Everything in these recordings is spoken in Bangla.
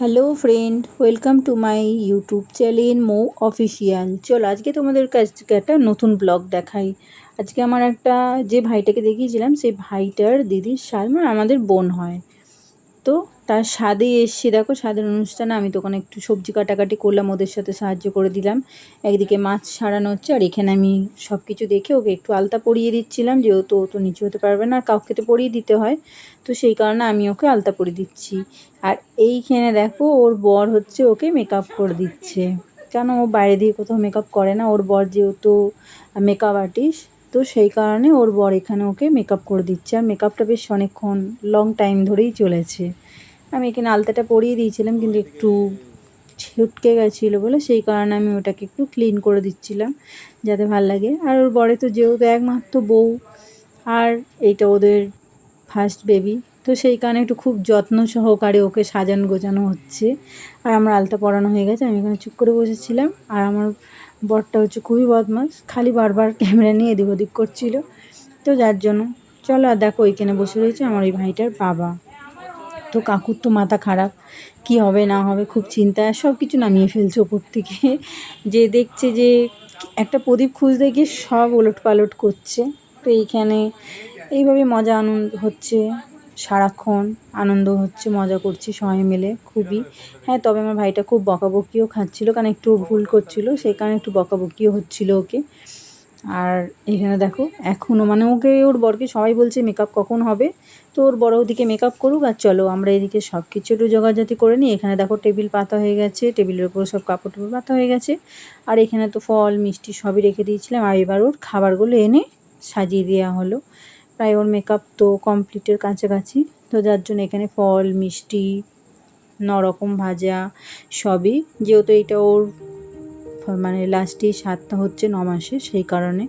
Hello friend welcome to my YouTube channel Md official চল, আজকে তোমাদের কাছে একটা নতুন ব্লগ দেখাই। আজকে আমার একটা যে ভাইটাকে দেখিয়েছিলাম, সেই ভাইটার দিদির সাল মানে আমাদের বোন হয়। তো তার স্বাদে এসছি। দেখো, স্বাদের অনুষ্ঠানে আমি তখন একটু সবজি কাটাকাটি করলাম, ওদের সাথে সাহায্য করে দিলাম। একদিকে মাছ সারানো হচ্ছে, আর এখানে আমি সব কিছু দেখে ওকে একটু আলতা পরিয়ে দিচ্ছিলাম, যেহেতু ও তো নিচু হতে পারবে না, আর কাউকে তো পরিয়ে দিতে হয়। তো সেই কারণে আমি ওকে আলতা পরিয়ে দিচ্ছি। আর এইখানে দেখো, ওর বর হচ্ছে ওকে মেকআপ করে দিচ্ছে। কেন? ও বাইরে দিয়ে কোথাও মেকআপ করে না, ওর বর যেহেতু মেকআপ আর্টিস্ট তো সেই কারণে ওর বর এখানে ওকে মেকআপ করে দিচ্ছে। আর মেকআপটা বেশ অনেকক্ষণ লং টাইম ধরেই চলেছে। আমি এখানে আলতাটা পরিয়ে দিয়েছিলাম, কিন্তু একটু ছুটকে গেছিল বলে সেই কারণে আমি ওটাকে একটু ক্লিন করে দিচ্ছিলাম যাতে ভালো লাগে। আর ওর বরে তো যেহেতু একমাত্র বউ, আর এইটা ওদের ফার্স্ট বেবি তো সেই কারণে একটু খুব যত্ন সহকারে ওকে সাজানো গোছানো হচ্ছে। আর আমার আলতা পরানো হয়ে গেছে, আমি এখানে চুপ করে বসেছিলাম। আর আমার বরটা হচ্ছে খুবই বদমাস, খালি বারবার ক্যামেরা নিয়ে এদিক ওদিক করছিল। তো যার জন্য, চলো আর দেখো ওইখানে বসে রয়েছে আমার ওই ভাইটার বাবা। তো কাকুর তো মাথা খারাপ। কি হবে, না হবে, খুব চিন্তা সব কিছু নামিয়ে ফেলছে ওপর থেকে। যে দেখছে যে একটা প্রদীপ খুঁজতে গিয়ে সব ওলট পালট করছে। তো এইখানে এইভাবে মজা আনন্দ হচ্ছে, সারাক্ষণ আনন্দ হচ্ছে, মজা করছি সবাই মিলে, খুবই। হ্যাঁ তবে আমার ভাইটা খুব বকাবকিও খাচ্ছিলো, কারণ একটু ভুল করছিল, সেই কারণে একটু বকাবকিও হচ্ছিল ওকে। আর এখানে দেখো এখনও মানে ওকে, ওর বরকে সবাই বলছে মেকআপ কখন হবে? তো ওর বড় ওদিকে মেকআপ করুক আর চলো, আমরা এদিকে সব কিছু একটু জোগাড়জাতি করে নিই। এখানে দেখো টেবিল পাতা হয়ে গেছে, টেবিলের উপর সব কাপড় টাপড় পাতা হয়ে গেছে। আর এখানে তো ফল, মিষ্টি সবই রেখে দিয়েছিলাম। আর এবার ওর খাবারগুলো এনে সাজিয়ে দেওয়া হলো। প্রায় ওর মেকআপ তো কমপ্লিটের কাছাকাছি। তো যার জন্য এখানে ফল, মিষ্টি, নরকম ভাজা সবই। যেহেতু এটা ওর মানে লাস্টে সাতটা হচ্ছে ন মাসে সেই কারণে।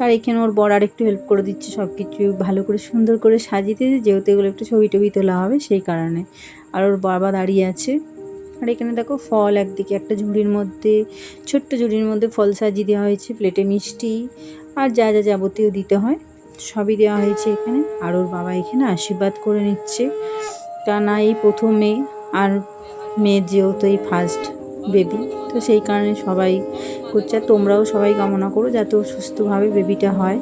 আর এখানে ওর বর আরেকটু হেল্প করে দিচ্ছে সব কিছু ভালো করে সুন্দর করে সাজিয়ে দিয়েছে, যেহেতু এগুলো একটু ছবি টবি তোলা হবে সেই কারণে। আর ওর বাবা দাঁড়িয়ে আছে। আর এখানে দেখো ফল একদিকে, একটা ঝুড়ির মধ্যে, ছোট্ট ঝুড়ির মধ্যে ফল সাজিয়ে দেওয়া হয়েছে প্লেটে মিষ্টি, আর যা যা যাবতীয় দিতে হয় সবই দেওয়া হয়েছে এখানে। আর ওর বাবা এখানে আশীর্বাদ করে নিচ্ছে। তা না, এই প্রথম মেয়ে, আর মেয়ের যেহেতু এই ফার্স্ট বেবি তো সেই কারণে সবাই করছে তোমরাও সবাই কামনা করো যাতে ও সুস্থভাবে বেবিটা হয়।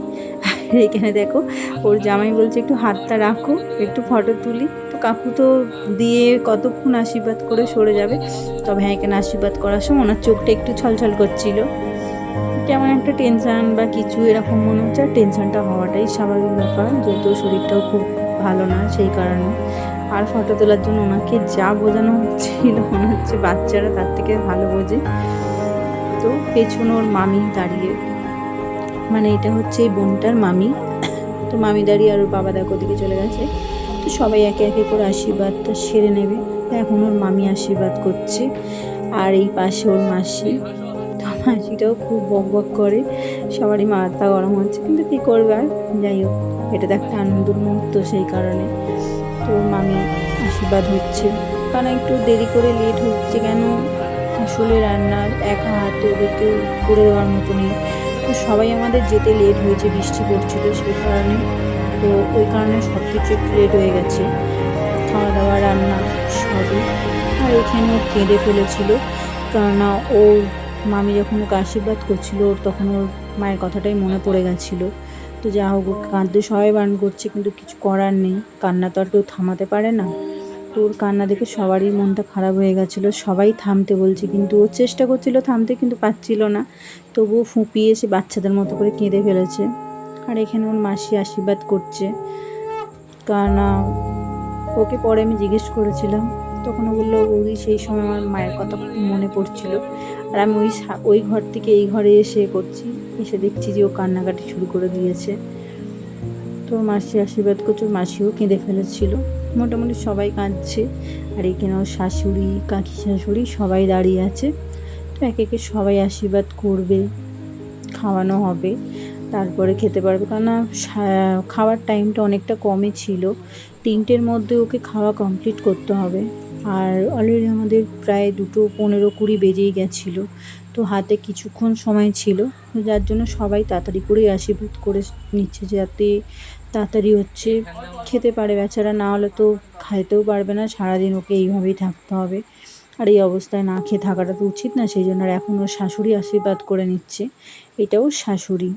আর এখানে দেখো, ওর জামাই বলছে, একটু হাতটা রাখো, একটু ফটো তুলি। তো কাকু তো দিয়ে কতক্ষণ আশীর্বাদ করে সরে যাবে? তবে হ্যাঁ এখানে আশীর্বাদ করার সময় ওনার চোখটা একটু ছলছল করছিল। কেমন একটা টেনশান বা কিছু এরকম মনে হচ্ছে, আর টেনশানটা হওয়াটাই স্বাভাবিক ব্যাপার, যেহেতু শরীরটাও খুব ভালো না সেই কারণে। আর ফটো তোলার জন্য ওনাকে যা বোঝানো হচ্ছিল মনে হচ্ছে, বাচ্চারা তার থেকে ভালো বোঝে। তো পেছনে ওর মামি দাঁড়িয়ে মানে এটা হচ্ছে এই বোনটার মামি। তো মামি দাঁড়িয়ে আর ওর বাবা দেখো দিকে চলে গেছে। তো সবাই একে একে করে আশীর্বাদটা সেরে নেবে। এখন ওর মামি আশীর্বাদ করছে। আর এই পাশে ওর মাসি। তো মাসিটাও খুব বক বক করে। সবারই মাথা গরম হচ্ছে। কিন্তু কী করবে আর? যাই হোক, এটা তো একটা আনন্দের মুহূর্ত সেই কারণে। তো মামি আশীর্বাদ হচ্ছে। কারণ একটু দেরি করে লেট হচ্ছে কেন? আসলে রান্নার একা হাতে ওদেরকে করে দেওয়ার মতো নেই। তো সবাই আমাদের যেতে লেট হয়েছে, বৃষ্টি পড়ছিল সেই কারণে। তো ওই কারণে সব কিছু একটু লেট হয়ে গেছে। খাওয়া দাওয়া রান্না সবই। আর এখানেও কেঁদে ফেলেছিল। কেননা ওর মামি যখন ওকে আশীর্বাদ করছিল, ওর তখন ওর মায়ের কথাটাই মনে পড়ে গেছিল। তো যা হোক কাঁদতে সবাই বারণ করছে, কিন্তু কিছু করার নেই। কান্না তো আর কেউ থামাতে পারে না। তো ওর কান্না দেখে সবারই মনটা খারাপ হয়ে গেছিল। সবাই থামতে বলছে, কিন্তু ও চেষ্টা করছিল থামতে, কিন্তু পাচ্ছিল না। তবুও ফুঁপিয়ে সে বাচ্চাদের মতো করে কেঁদে ফেলেছে। আর এখানে ওর মাসি আশীর্বাদ করছে। কারণ ওকে পরে আমি জিজ্ঞেস করেছিলাম। তখন বলল ওই সেই সময় আমার মায়ের কথা মনে পড়ছিল। আর আমি ওই ওই ঘর থেকে এই ঘরে এসে করছি। এসে দেখছি যে ও কান্নাকাটি শুরু করে দিয়েছে। তো মাসি আশীর্বাদ করছে, ওর মাসিও কেঁদে ফেলেছিল। মোটামুটি সবাই কাঁদছে। আর এখানে ওর শাশুড়ি, কাকি শাশুড়ি সবাই দাঁড়িয়ে আছে। তো এক একে সবাই আশীর্বাদ করবে, খাওয়ানো হবে, তারপরে খেতে পারবে। কারণ খাওয়ার টাইমটা অনেকটা কমই ছিল। তিনটের মধ্যে ওকে খাওয়া কমপ্লিট করতে হবে। আর অলরেডি আমাদের প্রায় দুটো পনেরো কুড়ি বেজেই গেছিল। তো হাতে কিছুক্ষণ সময় ছিল, যার জন্য সবাই তাড়াতাড়ি করেই আশীর্বাদ করে নিচ্ছে যাতে তাড়াতাড়ি হচ্ছে খেতে পারে। বেচারা না হলে তো খাইতেও পারবে না, সারাদিন ওকে এইভাবেই থাকতে হবে। আর এই অবস্থায় না খেয়ে থাকাটা তো উচিত না, সেই জন্য আর এখন ওর শাশুড়ি আশীর্বাদ করে নিচ্ছে। এটাও শাশুড়ি।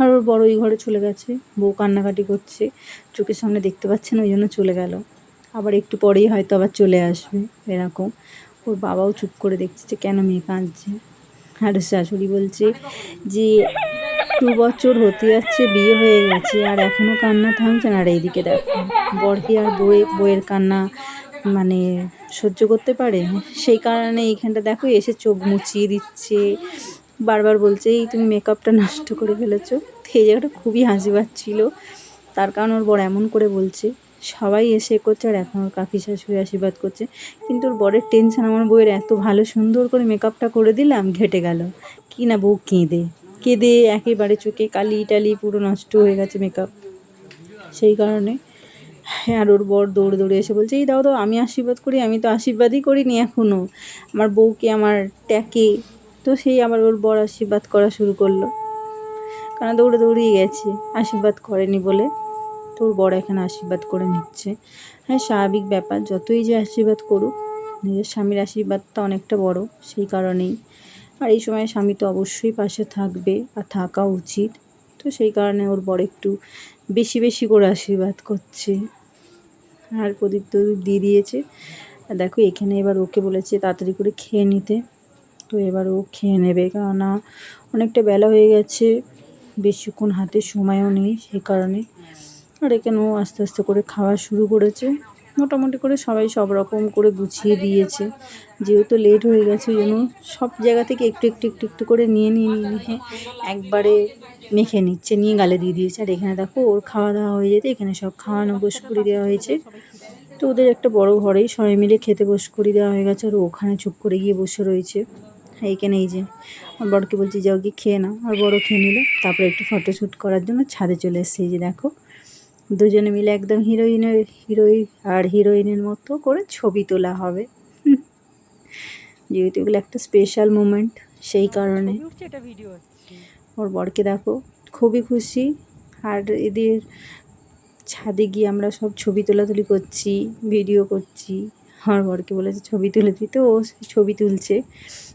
আর ওর বড় ঘরে চলে গেছে, বউ কান্নাকাটি করছে, চোখের সামনে দেখতে পাচ্ছেন ওই জন্য চলে গেল। আবার একটু পরেই হয়তো আবার চলে আসবে, এরকম। ওর বাবাও চুপ করে দেখছে যে কেন মেয়ে কাঁদছে। আর শাশুড়ি বলছে যে, দু বছর হতে যাচ্ছে, বিয়ে হয়ে গেছে, আর এখনও কান্না থামছে না। আর এইদিকে দেখো, বরকে আর বউয়ে বইয়ের কান্না মানে সহ্য করতে পারে? সেই কারণে এইখানটা দেখো, এসে চোখ মুচিয়ে দিচ্ছে। বারবার বলছে, এই তুমি মেকআপটা নষ্ট করে ফেলেছো। এই জায়গাটা খুবই হাসি পাচ্ছিল। তার কারণ ওর বর এমন করে বলছে সবাই এসে করছে আর এখন ওর কাকি শাশুড়ি আশীর্বাদ করছে। কিন্তু ওর বরের টেনশন আমার বউয়ের এত ভালো সুন্দর করে মেকআপটা করে দিলাম, ঘেটে গেল। কি না বউ কেঁদে। কেঁদে একেবারে চোখে কালি টালি পুরো নষ্ট হয়ে গেছে মেকআপ সেই কারণে আর ওর বর দৌড়ে দৌড়ে এসে বলছে, এই দাও দাও, আমি আশীর্বাদ করি, আমি তো আশীর্বাদই করিনি এখনও আমার বউকে আমার ট্যাকে। তো সেই আবার ওর বর আশীর্বাদ করা শুরু করল। কারণ দৌড়ে দৌড়িয়ে গেছে, আশীর্বাদ করেনি বলে। তো ওর বড় এখানে আশীর্বাদ করে নিচ্ছে। হ্যাঁ স্বাভাবিক ব্যাপার, যতই যে আশীর্বাদ করুক, নিজের স্বামীর আশীর্বাদটা অনেকটা বড় সেই কারণেই। আর এই সময় স্বামী তো অবশ্যই পাশে থাকবে আর থাকা উচিত। তো সেই কারণে ওর বড় একটু বেশি বেশি করে আশীর্বাদ করছে। আর প্রদীপ টদীপ দিয়ে দিয়েছে। আর দেখো, এখানে এবার ওকে বলেছে তাড়াতাড়ি করে খেয়ে নিতে। তো এবার ও খেয়ে নেবে, কেননা অনেকটা বেলা হয়ে গেছে, বেশিক্ষণ হাতে সময়ও নেই সেই কারণে। আর এখানেও আস্তে আস্তে করে খাওয়া শুরু করেছে? মোটামুটি করে সবাই সব রকম করে গুছিয়ে দিয়েছে। যেহেতু লেট হয়ে গেছে, ওই জন্য সব জায়গা থেকে একটু একটু একটু একটু করে নিয়ে নিয়ে নিয়ে একবারে মেখে নিচ্ছে, নিয়ে গালে দিয়ে দিয়েছে। আর এখানে দেখো, ওর খাওয়া দাওয়া হয়ে যেতে এখানে সব খাওয়ানো বসে করে দেওয়া হয়েছে। তো ওদের একটা বড় ঘরেই সবাই মিলে খেতে বস করে দেওয়া হয়ে গেছে। আর ওখানে চুপ করে গিয়ে বসে রয়েছে। এইখানে এই যে বড়কে বলছি, যাও কি খেয়ে নাও। আর বড় খেয়ে নিল। তারপরে একটু ফটোশ্যুট করার জন্য ছাদে চলে এসছে, এই যে দেখো। দুজনে মিলে একদম হিরোইনের হিরোইন আর হিরোইনের মতো করে ছবি তোলা হবে। যেহেতু এগুলো একটা স্পেশাল মুমেন্ট সেই কারণে। ওর বরকে দেখো খুবই খুশি। আর এদের ছাদে গিয়ে আমরা সব ছবি তোলাতুলি করছি ভিডিও করছি। আমার বরকে বলেছে ছবি তুলে দিতে ও ছবি তুলছে।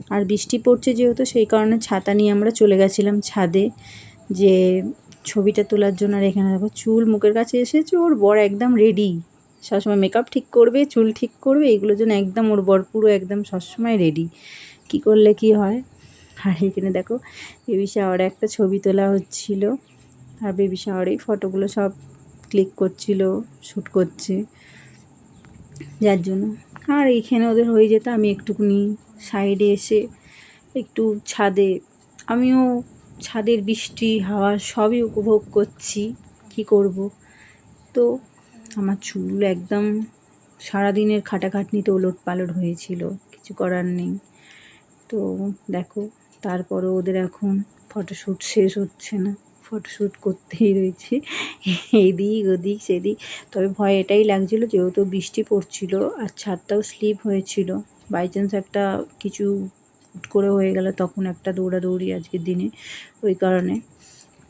আর বৃষ্টি পড়ছে যেহেতু সেই কারণে ছাতা নিয়ে আমরা চলে গেছিলাম ছাদে। যে ছবিটা তোলার জন্য আর এখানে দেখো, চুল মুখের কাছে এসেছে, ওর বর একদম রেডি সবসময় মেকআপ ঠিক করবে, চুল ঠিক করবে, এগুলোর জন্য একদম ওর বর পুরো একদম সবসময় রেডি কী করলে কি হয়? আর এখানে দেখো বেবি শাওয়ারে একটা ছবি তোলা হচ্ছিল, আর বেবি শাওয়ারেই ফটোগুলো সব ক্লিক করছিল শ্যুট করছে। যার জন্য। আর এইখানে ওদের হয়ে যেত, আমি একটুকুনি সাইডে এসে একটু ছাদে, আমিও ছাদের বৃষ্টি, হাওয়া সবই উপভোগ করছি। কি করব? তো আমার চুল একদম সারাদিনের খাটাখাটনিতে ওলট পালট হয়েছিল, কিছু করার নেই। তো দেখো তারপরে ওদের এখন ফটোশ্যুট শেষ হচ্ছে না। ফটোশ্যুট করতেই রয়েছে, এদিক ওদিক সেদিক। তবে ভয় এটাই লাগছিল যেহেতু বৃষ্টি পড়ছিল আর ছাদটাও স্লিপ হয়েছিল। বাই চান্স একটা কিছু হুট করে হয়ে গেলে তখন একটা দৌড়াদৌড়ি আজকের দিনে ওই কারণে।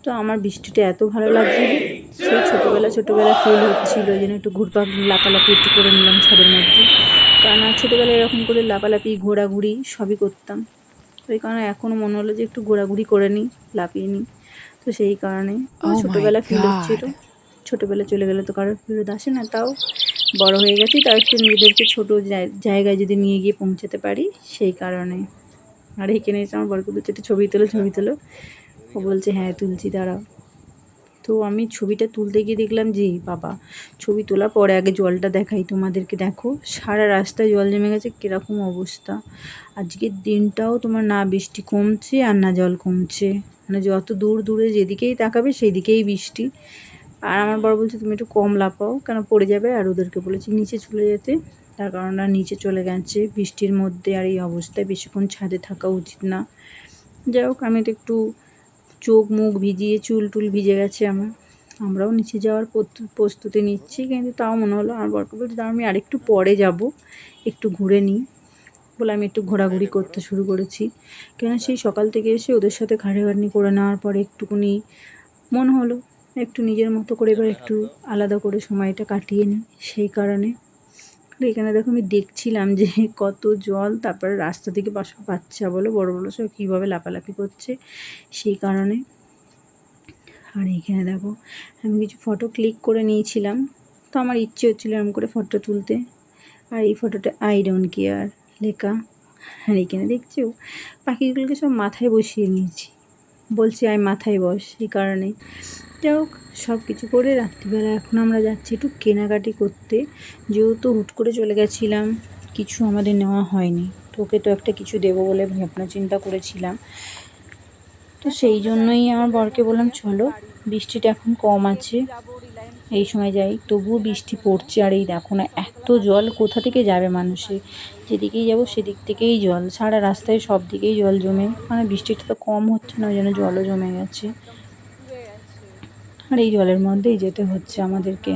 তো আমার বৃষ্টিটা এত ভালো লাগছিল সেই ছোটোবেলা ছোটোবেলা ফিল হচ্ছিল ওই জন্য একটু ঘুরপাক লাপালাপি একটু করে নিলাম ছাদের মধ্যে। কারণ আর ছোটোবেলায় এরকম করে লাপালাপি ঘোরাঘুরি সবই করতাম। ওই কারণে এখনও মনে হলো যে একটু ঘোরাঘুরি করে নিই লাপিয়ে নিই। তো সেই কারণে Oh ছোটোবেলা ফিল. হচ্ছিল। ছোটোবেলা চলে গেলে তো কারোর ফিরত আসে না তাও বড় হয়ে গেছি। তাও একটু নিজেদেরকে ছোটো জায়- জায়গায় যদি নিয়ে গিয়ে পৌঁছাতে পারি সেই কারণে। আর এখানে এসে আমার বরকে বলছে একটু ছবি তোলো ছবি তোলো। ও বলছে হ্যাঁ তুলছি, দাঁড়াও। তো আমি ছবিটা তুলতে গিয়ে দেখলাম যে, বাবা, ছবি তোলার পরে আগে জলটা দেখাই, তোমাদেরকে দেখো। সারা রাস্তায় জল জমে গেছে, কীরকম অবস্থা। আজকের দিনটাও তোমার না বৃষ্টি কমছে আর না জল কমছে। মানে যত দূর দূরে যেদিকেই তাকাবে সেই দিকেই বৃষ্টি। আর আমার বড় বলছে, তুমি একটু কম লাপাও কেন পড়ে যাবে? আর ওদেরকে বলেছি, নিচে চলে যেতে। তার কারণ নিচে চলে গেছে। বৃষ্টির মধ্যে আর এই অবস্থায় বেশিক্ষণ ছাদে থাকা উচিত না। যাই হোক, আমি তো একটু চোখ মুখ ভিজিয়ে চুল টুল ভিজে গেছে আমার। আমরাও নিচে যাওয়ার প্রস্তু- প্রস্তুতি নিচ্ছি, কিন্তু তাও মনে হলো আমার বরকে বলছি তাও আমি আরেকটু পরে যাব, একটু ঘুরে নিই। বলে আমি একটু ঘোরাঘুরি করতে শুরু করেছি। কেন সেই সকাল থেকে এসে ওদের সাথে ঘাড়েঘাড়নি করে নেওয়ার পরে একটুকুনি মনে হলো, একটু নিজের মতো করে এবার একটু আলাদা করে সময়টা কাটিয়ে নিই। সেই কারণে আর এখানে দেখো আমি দেখছিলাম যে কত জল তারপরে রাস্তা থেকে বাসা বাচ্চা বলো, বড় বড় সব কীভাবে লাফালাফি করছে, সেই কারণে। আর এখানে দেখো, আমি কিছু ফটো ক্লিক করে নিয়েছিলাম। তো আমার ইচ্ছে হচ্ছিল এরকম করে ফটো তুলতে। আর এই ফটোটা আই ডোন্ট কেয়ার লেখা। আর এখানে দেখছ, পাখিগুলোকে সব মাথায় বসিয়ে নিয়েছি। বলছি আমি মাথায় বস, এই কারণে যাই হোক সব কিছু করে রাত্রিবেলা এখন আমরা যাচ্ছি একটু কেনাকাটি করতে। যেহেতু হুট করে চলে গেছিলাম, কিছু আমাদের নেওয়া হয়নি। তোকে তো একটা কিছু দেবো বলে ভাবনা চিন্তা করেছিলাম। তো সেই জন্যই আমার বরকে বললাম, চলো, বৃষ্টিটা এখন কম আছে। এই সময় যাই, তবুও বৃষ্টি পড়ছে আর এই দেখো না, এত জল কোথা থেকে যাবে মানুষে যেদিকেই যাব সেদিক থেকেই জল, সারা রাস্তায় সব দিকেই জল জমে মানে বৃষ্টিটা তো কম হচ্ছে না, ওই জন্য জলও জমে গেছে। আর এই জলের মধ্যেই যেতে হচ্ছে আমাদেরকে,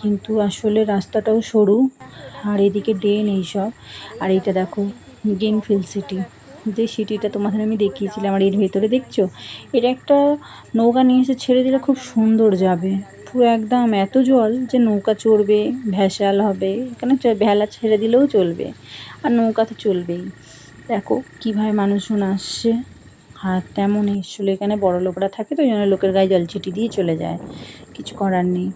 কিন্তু আসলে রাস্তাটাও সরু, আর এদিকে ড্রেন এইসব আর এইটা দেখো, গ্রিনফিল্ড সিটি। যে সিটিটা তোমাদের আমি দেখিয়েছিলাম, আর এর ভেতরে দেখছ? এটা একটা নৌকা নিয়ে এসে ছেড়ে দিলে খুব সুন্দর যাবে। পুরো একদম এত জল যে নৌকা চড়বে, ভেসাল হবে। এখানে ভেলা ছেড়ে দিলেও চলবে, আর নৌকা তো চলবেই। দেখো কীভাবে মানুষজন আসছে, আর তেমন আসলে এখানে বড় লোকরা থাকে তো, ওই জন্য লোকের গায়ে জল ছিটি দিয়ে চলে যায়। কিছু করার নেই।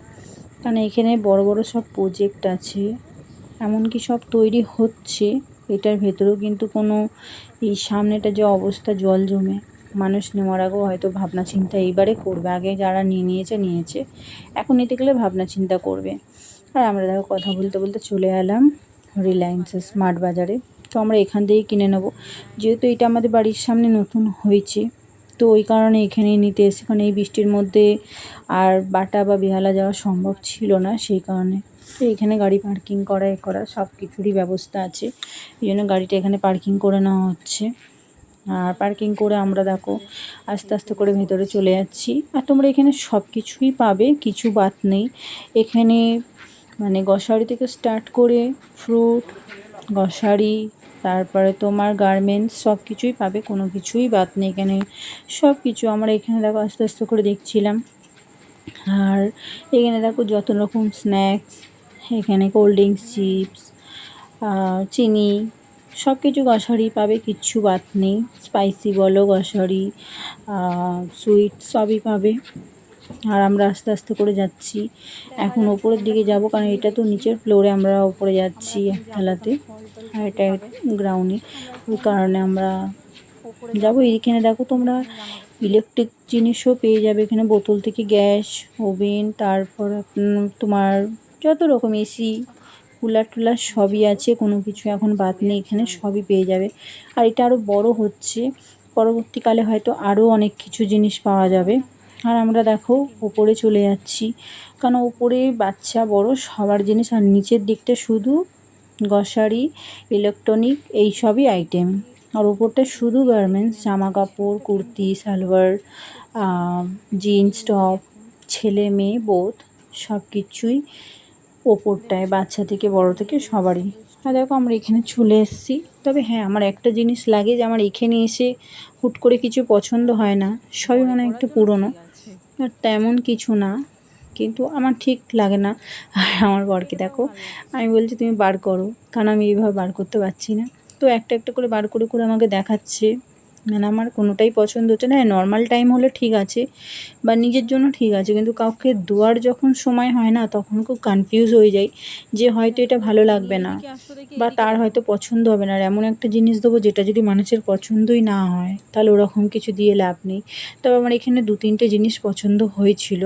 কারণ এখানে বড় বড় সব প্রজেক্ট আছে, এমনকি সব তৈরি হচ্ছে। এটার ভেতরেও কিন্তু কোনো এই সামনেটা যে অবস্থা, জল জমে। মানুষ নেওয়ার আগেও হয়তো ভাবনা চিন্তা এইবারে করবে। আগে যারা নিয়ে নিয়েছে নিয়েছে। এখন নিতে গেলে ভাবনা চিন্তা করবে। আর আমরা দেখো কথা বলতে বলতে চলে এলাম রিলায়েন্সের স্মার্ট বাজারে তো আমরা এখান থেকেই কিনে নেব। যেহেতু এটা আমাদের বাড়ির সামনে নতুন হয়েছে, তো ওই কারণে এখানেই নিতে এসে কারণ এই বৃষ্টির মধ্যে আর বাটা বা বেহালা যাওয়া সম্ভব ছিল না সেই কারণে। তো এখানে গাড়ি পার্কিং করা, এ করা সব কিছুরই ব্যবস্থা আছে। এই জন্য গাড়িটা এখানে পার্কিং করে নেওয়া হচ্ছে। আর পার্কিং করে আমরা দেখো আস্তে আস্তে করে ভেতরে চলে যাচ্ছি। আর তোমরা এখানে সব কিছুই পাবে, কিছু বাদ নেই। এখানে মানে গ্রসারি থেকে স্টার্ট করে ফ্রুট গ্রসারি তারপরে তোমার গার্মেন্টস সব কিছুই পাবে, কোনো কিছুই বাদ নেই এখানে। সব কিছু আমরা এখানে দেখো আস্তে আস্তে করে দেখছিলাম। আর এখানে দেখো যত রকম স্ন্যাক্স এখানে কোল্ড ড্রিঙ্কস চিপস চিনি সব কিছু গ্রসারি পাবে, কিচ্ছু বাদ নেই। স্পাইসি বলো গ্রসারি সুইট সবই পাবে। আর আমরা আস্তে আস্তে করে যাচ্ছি। এখন ওপরের দিকে যাব, কারণ এটা তো নিচের ফ্লোরে আমরা ওপরে যাচ্ছি একতলাতে আর এটা গ্রাউন্ডে ওই কারণে আমরা যাব। এইখানে দেখো তোমরা ইলেকট্রিক জিনিসও পেয়ে যাবে। এখানে বোতল থেকে গ্যাস ওভেন তারপর তোমার যত রকম এসি কুলার টুলার সবই আছে, কোনো কিছু এখন বাদ নেই, এখানে সবই পেয়ে যাবে। আর এটা আরও বড় হচ্ছে, পরবর্তীকালে হয়তো আরও অনেক কিছু জিনিস পাওয়া যাবে। আর আমরা দেখো ওপরে চলে যাচ্ছি, কারণ ওপরে বাচ্চা বড়, সবার জিনিস আর নিচের দিকটা শুধু গ্রসারি ইলেকট্রনিক এই সবই আইটেম আর ওপরটা শুধু গার্মেন্টস জামা কাপড় কুর্তি, সালোয়ার জিন্স টপ ছেলে, মেয়ে বোধ সব কিছুই ওপরটায়, বাচ্চা থেকে, বড় থেকে সবারই। আর দেখো আমরা এখানে চলে এসেছি। তবে হ্যাঁ আমার একটা জিনিস লাগে যে আমার এখানে এসে হুট করে কিছু পছন্দ হয় না। সবই মনে একটু পুরনো। আর তেমন কিছু না। কিন্তু আমার ঠিক লাগে না। আর আমার বরকে দেখো, আমি বলছি তুমি বার করো। কারণ আমি এইভাবে বার করতে পারছি না। তো একটা একটা করে বার করে করে আমাকে দেখাচ্ছে। মানে আমার কোনোটাই পছন্দ হচ্ছে না। নর্মাল টাইম হলে ঠিক আছে বা নিজের জন্য ঠিক আছে কিন্তু কাউকে দেওয়ার যখন সময় হয় না তখন খুব কনফিউজ হয়ে যাই যে হয়তো এটা ভালো লাগবে না বা তার হয়তো পছন্দ হবে না। আর এমন একটা জিনিস দেবো যেটা যদি মানুষের পছন্দই না হয় তাহলে ওরকম কিছু দিয়ে লাভ নেই। তবে আমার এখানে দু তিনটে জিনিস পছন্দ হয়েছিল।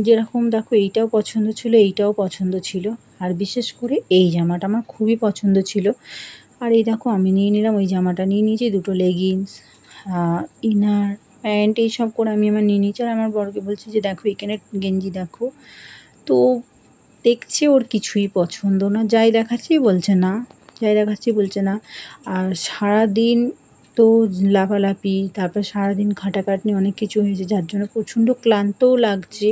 যেরকম দেখো এইটাও পছন্দ ছিল এইটাও পছন্দ ছিল। আর বিশেষ করে এই জামাটা আমার খুবই পছন্দ ছিল। আর এই দেখো আমি নিয়ে নিলাম ওই জামাটা। নিয়ে নিয়েছি দুটো লেগিংস ইনার প্যান্ট এইসব করে আমি আমার নিয়ে নিয়েছি। আর আমার বরকে বলছি যে, দেখো, এখানে গেঞ্জি দেখো। তো দেখছে ওর কিছুই পছন্দ না। যাই দেখাচ্ছি বলছে না, যাই দেখাচ্ছি বলছে না। আর সারাদিন তো লাফালাফি, তারপর সারাদিন খাটাখাটনি অনেক কিছু হয়েছে, যার জন্য প্রচণ্ড ক্লান্তও লাগছে।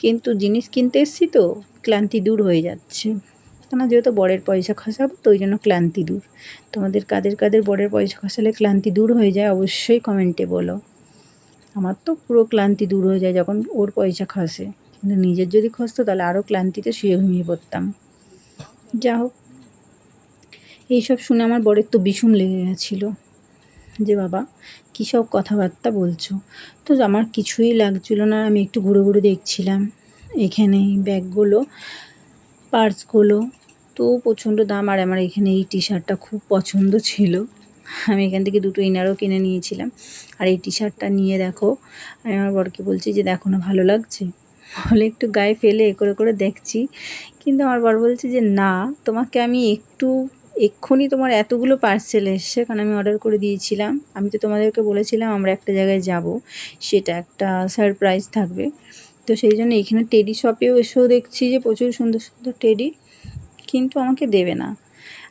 কিন্তু জিনিস কিনতে এসছি তো, ক্লান্তি দূর হয়ে যাচ্ছে। কেন যেহেতু বরের পয়সা খসাবো, তো ওই জন্য ক্লান্তি দূর। তোমাদের কাদের কাদের বরের পয়সা খসালে ক্লান্তি দূর হয়ে যায় অবশ্যই কমেন্টে বলো। আমার তো পুরো ক্লান্তি দূর হয়ে যায় যখন ওর পয়সা খসে। কিন্তু নিজের যদি খসতো তাহলে আরও ক্লান্তিতে শুয়ে ঘুমিয়ে পড়তাম। যা হোক, এইসব শুনে আমার বরের তো ভীষণ লেগে গেছিল। যে বাবা, কী সব কথাবার্তা বলছো? তো আমার কিছুই লাগছিল না, আমি একটু ঘুরে ঘুরে দেখছিলাম। এখানে ব্যাগগুলো পার্সগুলো তো প্রচণ্ড দাম, আর আমার এখানে এই টি শার্টটা খুব পছন্দ ছিল। আমি এখান থেকে দুটো ইনারও কিনে নিয়েছিলাম। আর এই টি শার্টটা নিয়ে দেখো, আমি আমার বরকে বলছি যে, দেখো না, ভালো লাগছে? বলে একটু গায়ে ফেলে এ করে করে দেখছি। কিন্তু আমার বর বলছে যে, না, তোমাকে আমি একটু, এক্ষুনি তোমার এতগুলো পার্সেল এসছে, কারণ আমি অর্ডার করে দিয়েছিলাম। আমি তো তোমাদেরকে বলেছিলাম আমরা একটা জায়গায় যাব, সেটা একটা সারপ্রাইজ থাকবে। তো সেই জন্য এখানে টেডি শপেও এসেও দেখছি যে, প্রচুর সুন্দর সুন্দর টেডি কিন্তু আমাকে দেবে না।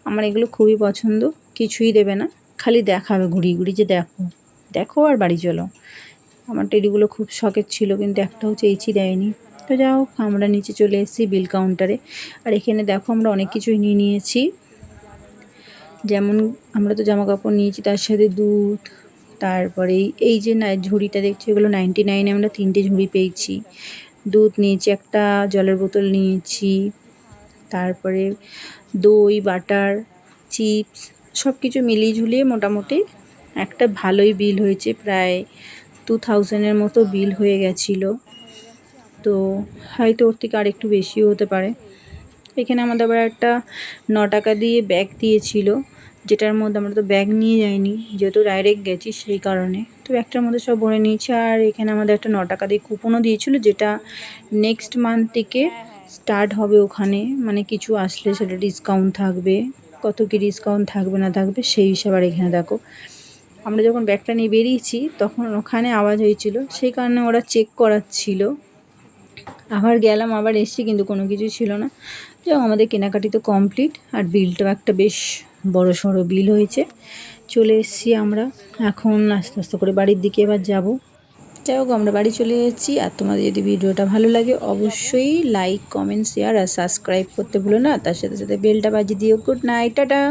আমার এগুলো খুবই পছন্দ, কিছুই দেবে না। খালি দেখাবে ঘুরিয়ে ঘুরিয়ে যে দেখো দেখো আর বাড়ি চলো। আমার টেডিগুলো খুব শখের ছিল কিন্তু একটাও চেয়েছি দেয়নি। তো হোক, আমরা নিচে চলে এসেছি বিল কাউন্টারে। আর এখানে দেখো আমরা অনেক কিছুই নিয়ে নিয়েছি। যেমন আমরা তো জামা কাপড় নিয়েছি, তার সাথে দুধ, তারপরে এই যে না, ঝুড়িটা দেখছি, এগুলো নাইনটি নাইনে আমরা তিনটে ঝুড়ি পেয়েছি। দুধ নিয়েছি, একটা জলের বোতল নিয়েছি তারপরে দই, বাটার, চিপস সব কিছু মিলিয়ে ঝুলিয়ে মোটামুটি একটা ভালোই বিল হয়েছে, প্রায় টু থাউজেন্ডের মতো বিল হয়ে গেছিল। তো হয়তো ওর থেকে আর একটু বেশিও হতে পারে। এখানে আমাদের আবার একটা ন টাকা দিয়ে ব্যাগ দিয়েছিল, যেটার মধ্যে আমরা তো ব্যাগ নিয়ে যাইনি, যেহেতু ডাইরেক্ট গেছি সেই কারণে। তো ব্যাগটার মধ্যে সব ভরে নিয়েছি, আর এখানে আমাদের একটা ন টাকা দিয়ে কুপনও দিয়েছিল, যেটা নেক্সট মান্থ থেকে স্টার্ট হবে ওখানে। মানে কিছু আসলে সেটা ডিসকাউন্ট থাকবে। কত কী ডিসকাউন্ট থাকবে না থাকবে সেই হিসাবে আর এখানে দেখো। আমরা যখন ব্যাগটা নিয়ে বেরিয়েছি, তখন ওখানে আওয়াজ হয়েছিল। সেই কারণে ওরা চেক করাচ্ছিল। আবার গেলাম, আবার এসছি, কিন্তু কোনো কিছু ছিল না। যাই আমাদের কেনাকাটি তো কমপ্লিট আর বিলটাও একটা বেশ বড় সড়ো বিল হয়েছে। চলে এসেছি আমরা। এখন আস্তে আস্তে করে বাড়ির দিকে এবার যাব। যাই হোক, আমরা বাড়ি চলে যাচ্ছি। আর তোমাদের যদি ভিডিওটা ভালো লাগে, অবশ্যই লাইক কমেন্ট শেয়ার আর সাবস্ক্রাইব করতে ভুলো না। তার সাথে সাথে বেলটা বাজিয়ে দিও। Good night tata.